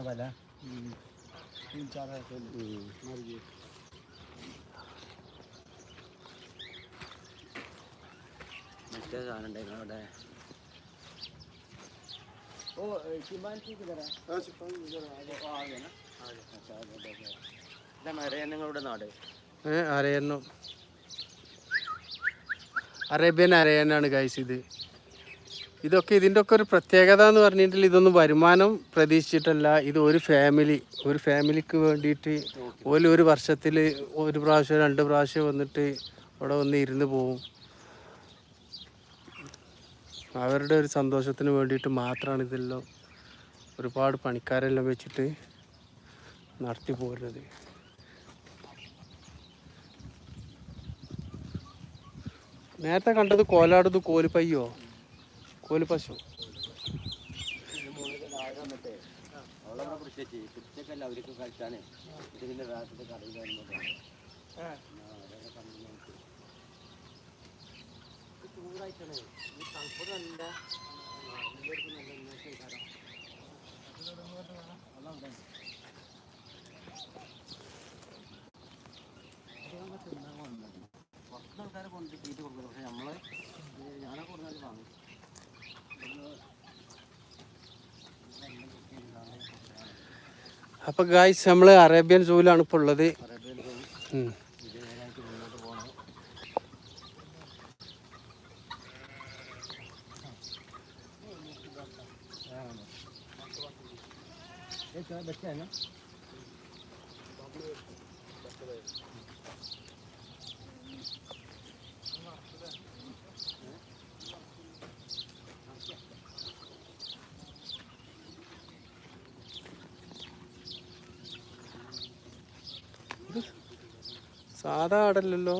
वाला तीन चार है फिर मर गए മറ്റേ സാധനം ഉണ്ടായിരുന്നു അവിടെ ഓ ചിമ്പാൻസി കിതറാ ऐसे पानी इधर आ गया ഓ ആ ഗയാ अच्छा आ गया ഇതാണ് അരയന്നങ്ങളുടെ നാട് ഏ അരയന്നം അറേബ്യൻ അരയനാണ് ഗൈസ് ഇത് ഇതൊക്കെ ഇതിന്റെ ഒക്കെ ഒരു പ്രത്യേകത എന്ന് പറഞ്ഞിട്ടുണ്ടെങ്കിൽ ഇതൊന്നും വരുമാനം പ്രതീക്ഷിച്ചിട്ടല്ല. ഇത് ഒരു ഫാമിലി ഒരു ഫാമിലിക്ക് വേണ്ടിയിട്ട് ഓൽ ഒരു വർഷത്തിൽ ഒരു പ്രാവശ്യം രണ്ട് പ്രാവശ്യം വന്നിട്ട് അവിടെ വന്ന് ഇരുന്ന് പോവും. അവരുടെ ഒരു സന്തോഷത്തിന് വേണ്ടിയിട്ട് മാത്രമാണ് ഇതെല്ലാം ഒരുപാട് പണിക്കാരെല്ലാം വെച്ചിട്ട് നടത്തി പോരുന്നത്. നേരത്തെ കണ്ടത് കോലാടത് കോലിപ്പയ്യോ കോലിപ്പശു. അവളവിടെ പിടിച്ചു പിടിച്ചൊക്കെ അവർക്ക് കളിച്ചാണ് ഇതിന്റെ രാത്രി കടയിൽ വരുന്നത് ചൂടായിട്ടാണ് ഈ തണുപ്പ് നല്ല പുറത്തുനിന്ന് ആൾക്കാരെ കൊണ്ട് തീറ്റ കൊടുക്കുന്നത് പക്ഷെ നമ്മൾ ഞാനൊക്കെ കൊടുത്താലും വാങ്ങും അപ്പൊ ഗായ്സ് നമ്മൾ അറേബ്യൻ സൂവിലാണ് ഇപ്പോൾ ഉള്ളത്. അറേബ്യയിൽ പോയി സാധാ ആടല്ലല്ലോ.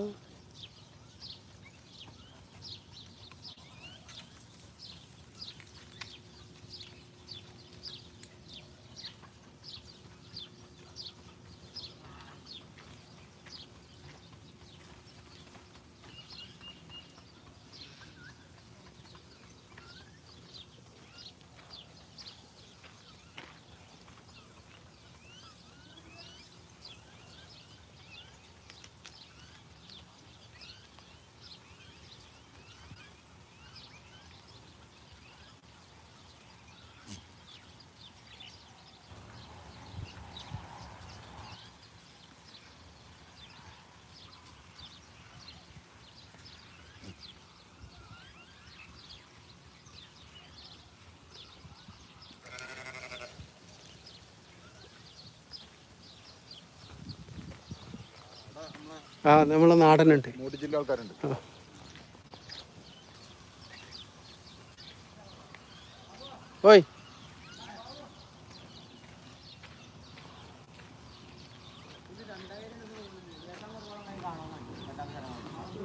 ആ നമ്മളെ നാടനുണ്ട്. മൂടി ജില്ല ആൾക്കാരുണ്ട്. ഓയ്.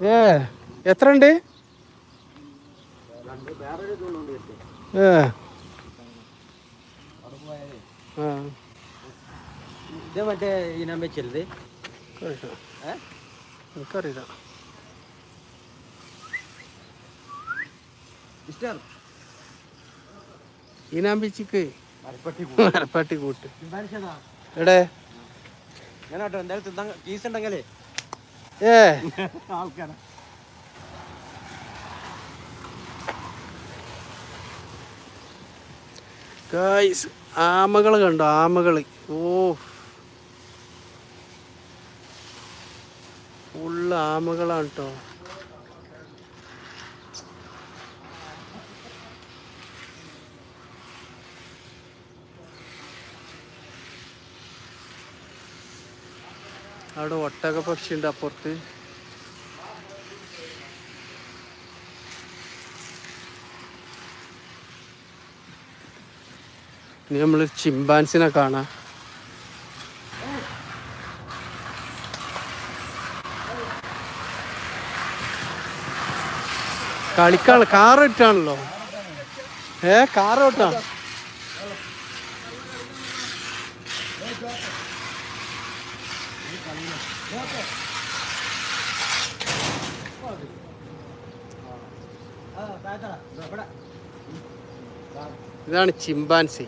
ഏ എത്ര ഉണ്ട് ഏ ഇത് മറ്റേ ഇനം വെച്ചല്ലേ എനിക്കറിയില്ല. ഈനാമ്പിച്ചിക്ക് മരപ്പട്ടി കൂട്ട്. എടേ ഞാൻ കേട്ടോ എന്തായാലും തിന്നാൻ കീസ് ഉണ്ടെങ്കിലേ. ഏ. ആൾക്കാരാ. ഗായ്സ് ആമകൾ കണ്ടോ? ആമകൾ ഓ. ഫുള്ള് ആമകളാണ് കേട്ടോ അവിടെ ഒട്ടക പക്ഷി ഉണ്ട് അപ്പുറത്ത്. ഇനി നമ്മൾ ചിമ്പാൻസിനെ കാണാം. കളിക്കാൻ കാർ ഇട്ടാണല്ലോ. ഏ കാറോട്ടാ ഇതാണ് ചിമ്പാൻസി.